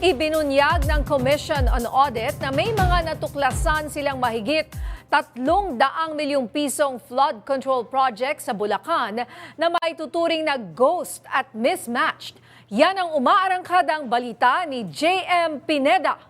Ibinunyag ng Commission on Audit na may mga natuklasan silang mahigit tatlong daang milyong pisong flood control project sa Bulacan na may tuturing na ghost at mismatched. Yan ang umaarangkadang balita ni JM Pineda.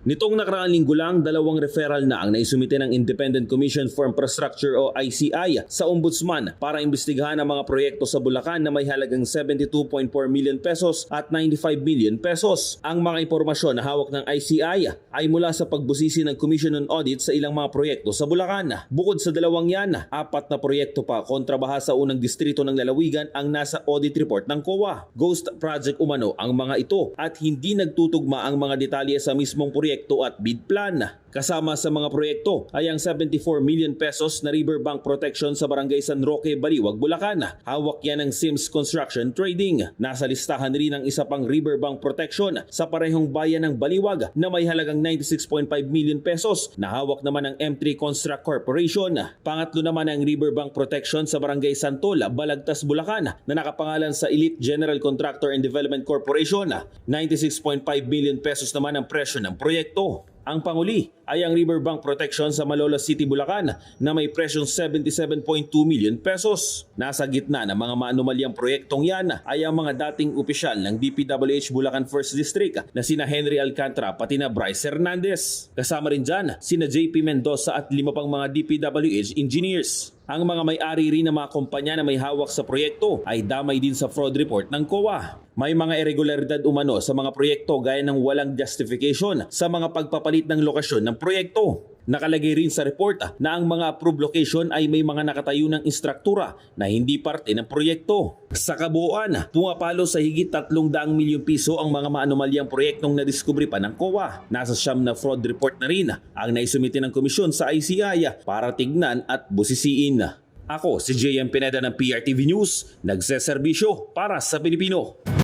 Nitong nakaraang linggo lang, dalawang referral na ang naisumite ng Independent Commission for Infrastructure o ICI sa Ombudsman para imbestigahan ang mga proyekto sa Bulacan na may halagang 72.4 million pesos at 95 million pesos. Ang mga impormasyon na hawak ng ICI ay mula sa pagbusisi ng Commission on Audit sa ilang mga proyekto sa Bulacan. Bukod sa dalawang yan, apat na proyekto pa kontrabaha sa unang distrito ng Lalawigan ang nasa audit report ng COA. Ghost project umano ang mga ito at hindi nagtutugma ang mga detalye sa mismong proyekto at bid plan. Kasama sa mga proyekto ay ang 74 million pesos na riverbank protection sa barangay San Roque, Baliwag, Bulacan. Hawak yan ng Sims Construction Trading. Nasa listahan rin ang isa pang riverbank protection sa parehong bayan ng Baliwag na may halagang 96.5 million pesos na hawak naman ng M3 Construct Corporation. Pangatlo naman ang riverbank protection sa barangay Santol, Balagtas, Bulacan na nakapangalan sa Elite General Contractor and Development Corporation. 96.5 million pesos naman ang presyo ng proyekto proyekto. Ang panguli ay ang riverbank protection sa Malolos City, Bulacan na may presyong 77.2 million pesos. Nasa gitna ng mga maanumalyang proyektong yan ay ang mga dating opisyal ng DPWH Bulacan 1st District na sina Henry Alcantara pati na Bryce Hernandez. Kasama rin dyan sina JP Mendoza at lima pang mga DPWH engineers. Ang mga may-ari rin ng mga kumpanya na may hawak sa proyekto ay damay din sa fraud report ng COA. May mga irregularidad umano sa mga proyekto gaya ng walang justification sa mga pagpapalit ng lokasyon ng proyekto. Nakalagay rin sa report na ang mga approved location ay may mga nakatayo ng instruktura na hindi parte ng proyekto. Sa kabuuan, pumapalo sa higit 300 milyong piso ang mga maanumalyang proyektong nadiskubre pa ng COA. Nasa siyam na fraud report na rin ang naisumite ng komisyon sa ICI ah, para tignan at busisiin. Ako si JM Pineda ng PRTV News, nagseserbisyo para sa Pilipino.